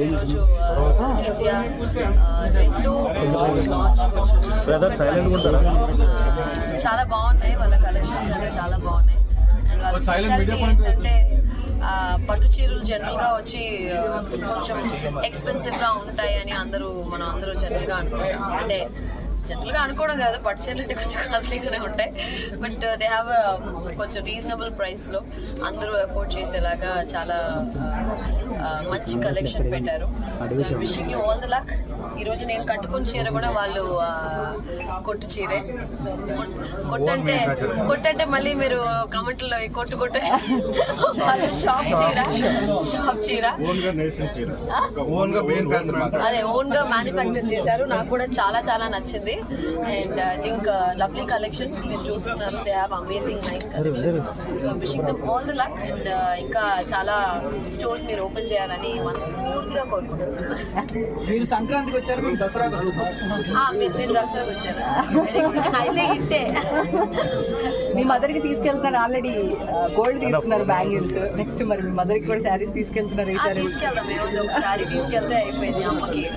ఈరోజు ఇండియా రెండు చాలా బాగున్నాయి వాళ్ళ కలెక్షన్స్ అన్ని చాలా బాగున్నాయి అండ్ వాళ్ళ స్పెషాలిటీ ఏంటంటే పట్టు చీరలు జనరల్గా వచ్చి కొంచెం ఎక్స్పెన్సివ్గా ఉంటాయి అని అందరూ మనం అందరూ జనరల్గా అనుకుంటాం అంటే జనరల్గా అనుకోవడం కాదు పట్టు చీరలు అంటే కొంచెం కాస్ట్లీగానే ఉంటాయి. బట్ దే హ్యావ్ కొంచెం రీజనబుల్ ప్రైస్లో అందరూ అఫోర్డ్ చేసేలాగా చాలా ఆ, మంచి కలెక్షన్ పెట్టారు. So wishing you all the luck ఈ రోజు నేను కట్టుకున్న చీర కూడా వాళ్ళు కొట్టు చీరే. కొట్టంటే కొట్టంటే మళ్ళీ మీరు కమెంట్లో కొట్టు కొట్టు వాళ్ళు షాప్ చీర షాప్ చీర. అదే ఓన్గా మ్యానుఫ్యాక్చర్ చేశారు. నాకు కూడా చాలా చాలా నచ్చింది. And I think lovely collections మీరు చూస్తున్నారు. They have amazing nice collection so wishing them all the luck and uh, ఇంకా చాలా స్టోర్స్ మీరు ఓపెన్ చేయాలని మనస్ఫూర్తిగా కోరుకుంటున్నాను. మీరు సంక్రాంతికి వచ్చారు మేము దసరాకి మీరు మీరు దసరాకు వచ్చారా. అయితే ఇట్టే మీ మదర్కి తీసుకెళ్తున్నారు ఆల్రెడీ గోల్డ్ తీసుకున్నారు బ్యాంగిల్స్ నెక్స్ట్ మరి మీ మదర్కి కూడా శారీస్ తీసుకెళ్తున్నారు ఒకసారి తీసుకెళ్తే అయిపోయింది అమ్మకి.